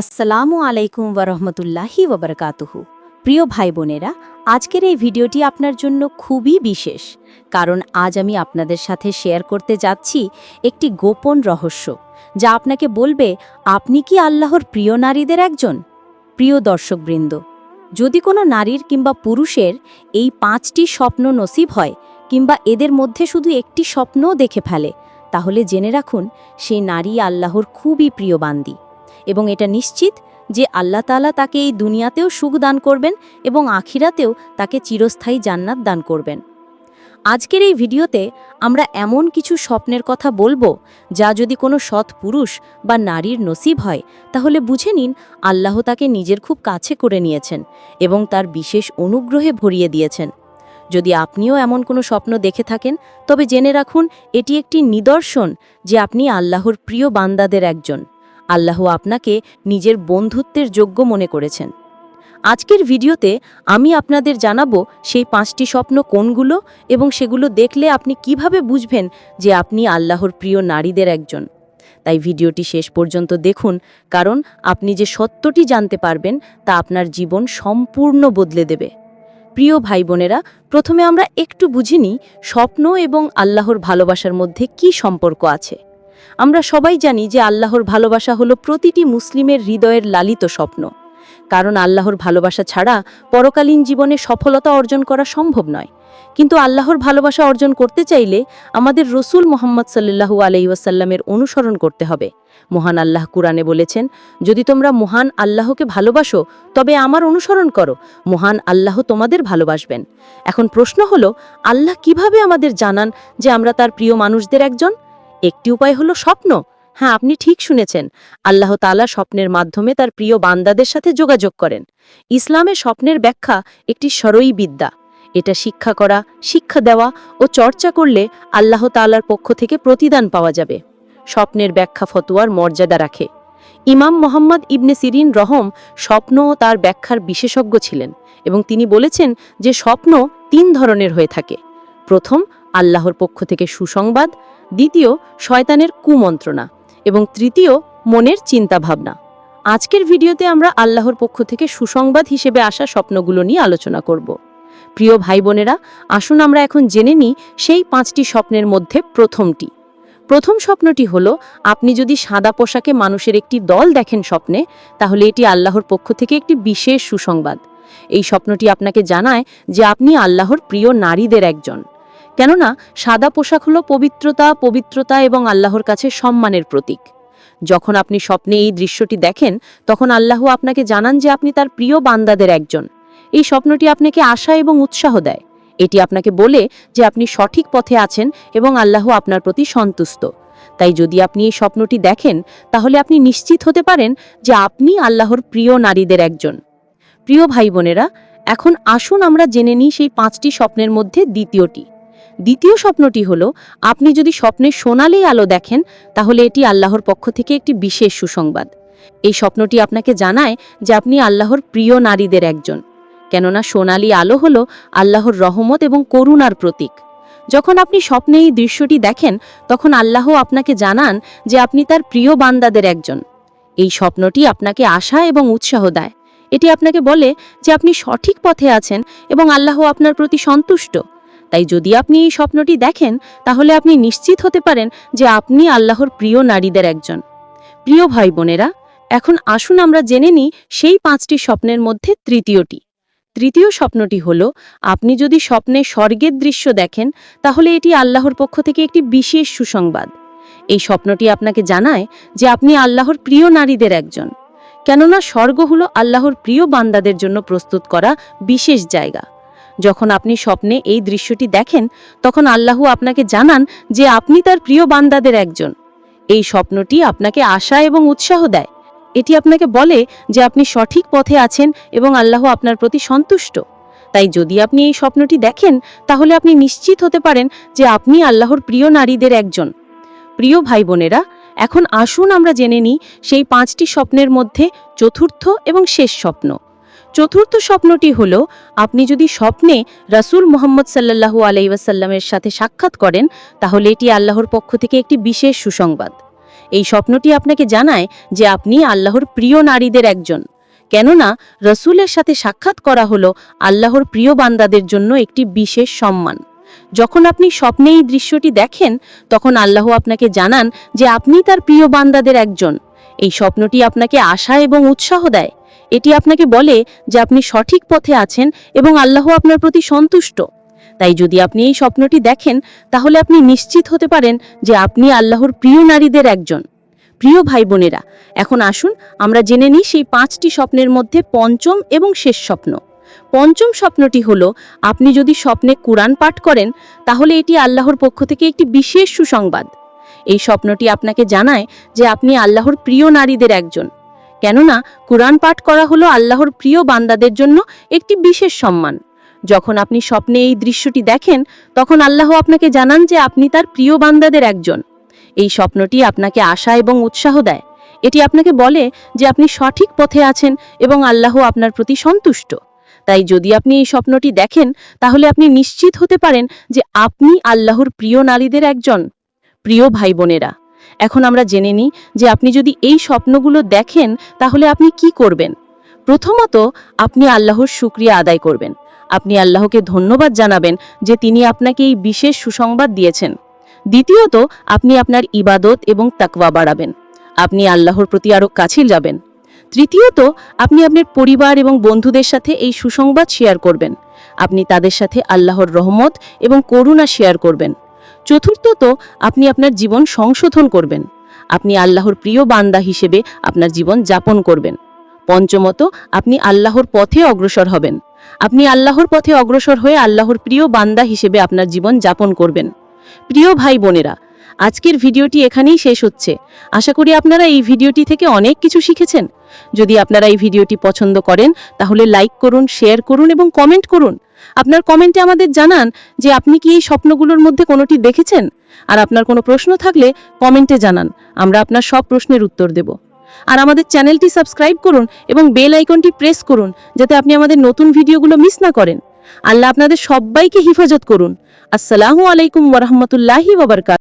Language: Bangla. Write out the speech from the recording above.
আসসালামু আলাইকুম ওরহমতুল্লাহি ওবরকাতুহু প্রিয় ভাই বোনেরা, আজকের এই ভিডিওটি আপনার জন্য খুবই বিশেষ, কারণ আজ আমি আপনাদের সাথে শেয়ার করতে যাচ্ছি একটি গোপন রহস্য, যা আপনাকে বলবে, আপনি কি আল্লাহর প্রিয় নারীদের একজন? প্রিয় দর্শকবৃন্দ, যদি কোনো নারীর কিংবা পুরুষের এই পাঁচটি স্বপ্ন নসিব হয়, কিংবা এদের মধ্যে শুধু একটি স্বপ্নও দেখে ফেলে, তাহলে জেনে রাখুন, সেই নারী আল্লাহর খুবই প্রিয় বান্দি। এবং এটা নিশ্চিত যে আল্লাহ তালা তাকে এই দুনিয়াতেও সুখ দান করবেন এবং আখিরাতেও তাকে চিরস্থায়ী জান্নাত দান করবেন। আজকের এই ভিডিওতে আমরা এমন কিছু স্বপ্নের কথা বলব যা যদি কোনো সৎ পুরুষ বা নারীর নসিব হয়, তাহলে বুঝে নিন আল্লাহ তাকে নিজের খুব কাছে করে নিয়েছেন এবং তার বিশেষ অনুগ্রহে ভরিয়ে দিয়েছেন। যদি আপনিও এমন কোনো স্বপ্ন দেখে থাকেন, তবে জেনে রাখুন এটি একটি নিদর্শন যে আপনি আল্লাহর প্রিয় বান্দাদের একজন। আল্লাহ আপনাকে নিজের বন্ধুত্বের যোগ্য মনে করেছেন। আজকের ভিডিওতে আমি আপনাদের জানাব সেই পাঁচটি স্বপ্ন কোনগুলো এবং সেগুলো দেখলে আপনি কীভাবে বুঝবেন যে আপনি আল্লাহর প্রিয় নারীদের একজন। তাই ভিডিওটি শেষ পর্যন্ত দেখুন, কারণ আপনি যে সত্যটি জানতে পারবেন তা আপনার জীবন সম্পূর্ণ বদলে দেবে। প্রিয় ভাই বোনেরা প্রথমে আমরা একটু বুঝিনি স্বপ্ন এবং আল্লাহর ভালোবাসার মধ্যে কি সম্পর্ক আছে। আমরা সবাই জানি যে আল্লাহর ভালোবাসা হলো প্রতিটি মুসলিমের হৃদয়ের লালিত স্বপ্ন। কারণ আল্লাহর ভালোবাসা ছাড়া পরকালীন জীবনে সফলতা অর্জন করা সম্ভব নয়। কিন্তু আল্লাহর ভালোবাসা অর্জন করতে চাইলে আমাদের রসুল মোহাম্মদ সাল্লু আলাইসাল্লামের অনুসরণ করতে হবে। মহান আল্লাহ কুরআনে বলেছেন, যদি তোমরা মহান আল্লাহকে ভালোবাসো, তবে আমার অনুসরণ করো। মহান আল্লাহ তোমাদের ভালোবাসবেন। এখন প্রশ্ন হলো, আল্লাহ কীভাবে আমাদের জানান যে আমরা তার প্রিয় মানুষদের একজন? একটি উপায় হলো স্বপ্ন। হ্যাঁ আপনি ঠিক শুনেছেন। আল্লাহ তালা স্বপ্নের মাধ্যমে তার প্রিয় বান্দাদের সাথে যোগাযোগ করেন। ইসলামের স্বপ্নের ব্যাখ্যা একটি সরই বিদ্যা। এটা শিক্ষা করা, শিক্ষা দেওয়া ও চর্চা করলে আল্লাহ তালার পক্ষ থেকে প্রতিদান পাওয়া যাবে। স্বপ্নের ব্যাখ্যা ফতোয়ার মর্যাদা রাখে। ইমাম মোহাম্মদ ইবনে সিরিন রহম স্বপ্ন ও তার ব্যাখ্যার বিশেষজ্ঞ ছিলেন এবং তিনি বলেছেন যে স্বপ্ন তিন ধরনের হয়ে থাকে। প্রথম, আল্লাহর পক্ষ থেকে সুসংবাদ। দ্বিতীয়, শয়তানের কুমন্ত্রণা এবং তৃতীয়, মনের চিন্তাভাবনা। আজকের ভিডিওতে আমরা আল্লাহর পক্ষ থেকে সুসংবাদ হিসেবে আসা স্বপ্নগুলো নিয়ে আলোচনা করব। প্রিয় ভাই বোনেরা আসুন আমরা এখন জেনে নিই সেই পাঁচটি স্বপ্নের মধ্যে প্রথমটি। প্রথম স্বপ্নটি হলো, আপনি যদি সাদা পোশাকে মানুষের একটি দল দেখেন স্বপ্নে, তাহলে এটি আল্লাহর পক্ষ থেকে একটি বিশেষ সুসংবাদ। এই স্বপ্নটি আপনাকে জানায় যে আপনি আল্লাহর প্রিয় নারীদের একজন। কেননা সাদা পোশাক হলো পবিত্রতা পবিত্রতা এবং আল্লাহর কাছে সম্মানের প্রতীক। যখন আপনি স্বপ্নে এই দৃশ্যটি দেখেন, তখন আল্লাহ আপনাকে জানান যে আপনি তার প্রিয় বান্দাদের একজন। এই স্বপ্নটি আপনাকে আশা এবং উৎসাহ দেয়। এটি আপনাকে বলে যে আপনি সঠিক পথে আছেন এবং আল্লাহ আপনার প্রতি সন্তুষ্ট। তাই যদি আপনি এই স্বপ্নটি দেখেন, তাহলে আপনি নিশ্চিত হতে পারেন যে আপনি আল্লাহর প্রিয় নারীদের একজন। প্রিয় ভাই বোনেরা, এখন আসুন আমরা জেনে নিই সেই পাঁচটি স্বপ্নের মধ্যে দ্বিতীয়টি। দ্বিতীয় স্বপ্নটি হলো, আপনি যদি স্বপ্নে সোনালি আলো দেখেন, তাহলে এটি আল্লাহর পক্ষ থেকে একটি বিশেষ সুসংবাদ। এই স্বপ্নটি আপনাকে জানায় যে আপনি আল্লাহর প্রিয় নারীদের একজন। কেননা সোনালি আলো হল আল্লাহর রহমত এবং করুণার প্রতীক। যখন আপনি স্বপ্নে এই দৃশ্যটি দেখেন, তখন আল্লাহ আপনাকে জানান যে আপনি তার প্রিয় বান্দাদের একজন। এই স্বপ্নটি আপনাকে আশা এবং উৎসাহ দেয়। এটি আপনাকে বলে যে আপনি সঠিক পথে আছেন এবং আল্লাহ আপনার প্রতি সন্তুষ্ট। তাই যদি আপনি এই স্বপ্নটি দেখেন, তাহলে আপনি নিশ্চিত হতে পারেন যে আপনি আল্লাহর প্রিয় নারীদের একজন। প্রিয় ভাই বোনেরা এখন আসুন আমরা জেনে নিই সেই পাঁচটি স্বপ্নের মধ্যে তৃতীয়টি। তৃতীয় স্বপ্নটি হল, আপনি যদি স্বপ্নে স্বর্গের দৃশ্য দেখেন, তাহলে এটি আল্লাহর পক্ষ থেকে একটি বিশেষ সুসংবাদ। এই স্বপ্নটি আপনাকে জানায় যে আপনি আল্লাহর প্রিয় নারীদের একজন। কেননা স্বর্গ হলো আল্লাহর প্রিয় বান্দাদের জন্য প্রস্তুত করা বিশেষ জায়গা। যখন আপনি স্বপ্নে এই দৃশ্যটি দেখেন, তখন আল্লাহ আপনাকে জানান যে আপনি তার প্রিয় বান্দাদের একজন। এই স্বপ্নটি আপনাকে আশা এবং উৎসাহ দেয়। এটি আপনাকে বলে যে আপনি সঠিক পথে আছেন এবং আল্লাহ আপনার প্রতি সন্তুষ্ট। তাই যদি আপনি এই স্বপ্নটি দেখেন, তাহলে আপনি নিশ্চিত হতে পারেন যে আপনি আল্লাহর প্রিয় নারীদের একজন। প্রিয় ভাই বোনেরা এখন আসুন আমরা জেনে নিই সেই পাঁচটি স্বপ্নের মধ্যে চতুর্থ এবং শেষ স্বপ্ন। চতুর্থ স্বপ্নটি হল, আপনি যদি স্বপ্নে রাসূল মোহাম্মদ সাল্লাহু আলাইসাল্লামের সাথে সাক্ষাৎ করেন, তাহলে এটি আল্লাহর পক্ষ থেকে একটি বিশেষ সুসংবাদ। এই স্বপ্নটি আপনাকে জানায় যে আপনি আল্লাহর প্রিয় নারীদের একজন। কেননা, রসুলের সাথে সাক্ষাৎ করা হলো আল্লাহর প্রিয় বান্দাদের জন্য একটি বিশেষ সম্মান। যখন আপনি স্বপ্নে এই দৃশ্যটি দেখেন, তখন আল্লাহ আপনাকে জানান যে আপনি তার প্রিয় বান্দাদের একজন। এই স্বপ্নটি আপনাকে আশা এবং উৎসাহ দেয়। এটি আপনাকে বলে যে আপনি সঠিক পথে আছেন এবং আল্লাহ আপনার প্রতি সন্তুষ্ট। তাই যদি আপনি এই স্বপ্নটি দেখেন, তাহলে আপনি নিশ্চিত হতে পারেন যে আপনি আল্লাহর প্রিয় নারীদের একজন। প্রিয় ভাই বোনেরা এখন আসুন আমরা জেনে নিই সেই পাঁচটি স্বপ্নের মধ্যে পঞ্চম এবং শেষ স্বপ্ন। পঞ্চম স্বপ্নটি হল, আপনি যদি স্বপ্নে কোরআন পাঠ করেন, তাহলে এটি আল্লাহর পক্ষ থেকে একটি বিশেষ সুসংবাদ। এই স্বপ্নটি আপনাকে জানায় যে আপনি আল্লাহর প্রিয় নারীদের একজন। কেননা কোরআন পাঠ করা হলো আল্লাহর প্রিয় বান্দাদের জন্য একটি বিশেষ সম্মান। যখন আপনি স্বপ্নে এই দৃশ্যটি দেখেন, তখন আল্লাহ আপনাকে জানান যে আপনি তার প্রিয় বান্দাদের একজন। এই স্বপ্নটি আপনাকে আশা এবং উৎসাহ দেয়। এটি আপনাকে বলে যে আপনি সঠিক পথে আছেন এবং আল্লাহ আপনার প্রতি সন্তুষ্ট। তাই যদি আপনি এই স্বপ্নটি দেখেন, তাহলে আপনি নিশ্চিত হতে পারেন যে আপনি আল্লাহর প্রিয় নারীদের একজন। প্রিয় ভাই বোনেরা এখন আমরা জেনে নিই যে আপনি যদি এই স্বপ্নগুলো দেখেন, তাহলে আপনি কি করবেন? প্রথমত, আপনি আল্লাহর শুক্রিয়া আদায় করবেন। আপনি আল্লাহকে ধন্যবাদ জানাবেন যে তিনি আপনাকে এই বিশেষ সুসংবাদ দিয়েছেন। দ্বিতীয়ত, আপনি আপনার ইবাদত এবং তাকওয়া বাড়াবেন। আপনি আল্লাহর প্রতি আরও কাছে যাবেন। তৃতীয়ত, আপনি আপনার পরিবার এবং বন্ধুদের সাথে এই সুসংবাদ শেয়ার করবেন। আপনি তাদের সাথে আল্লাহর রহমত এবং করুণা শেয়ার করবেন। চতুর্থত, আপনি আপনার জীবন সংশোধন করবেন। আপনি আল্লাহর প্রিয় বান্দা হিসেবে আপনার জীবন যাপন করবেন। পঞ্চমত, আপনি আল্লাহর পথে অগ্রসর হবেন। আপনি আল্লাহর পথে অগ্রসর হয়ে আল্লাহর প্রিয় বান্দা হিসেবে আপনার জীবন যাপন করবেন। প্রিয় ভাই বোনেরা আজকের ভিডিওটি এখানেই শেষ হচ্ছে। আশা করি আপনারা এই ভিডিওটি থেকে অনেক কিছু শিখেছেন। যদি আপনারা এই ভিডিওটি পছন্দ করেন, তাহলে লাইক করুন, শেয়ার করুন এবং কমেন্ট করুন। আপনার কমেন্টে আমাদের জানান যে আপনি কি এই স্বপ্নগুলোর মধ্যে কোনোটি দেখেছেন? আর আপনার কোনো প্রশ্ন থাকলে কমেন্টে জানান। আমরা আপনার সব প্রশ্নের উত্তর দেব। আর আমাদের চ্যানেলটি সাবস্ক্রাইব করুন এবং বেল আইকনটি প্রেস করুন, যাতে আপনি আমাদের নতুন ভিডিওগুলো মিস না করেন। আল্লাহ আপনাদের সবাইকে হিফাজত করুন। আসসালামু আলাইকুম ওরহমতুল্লাহি ওবরকাত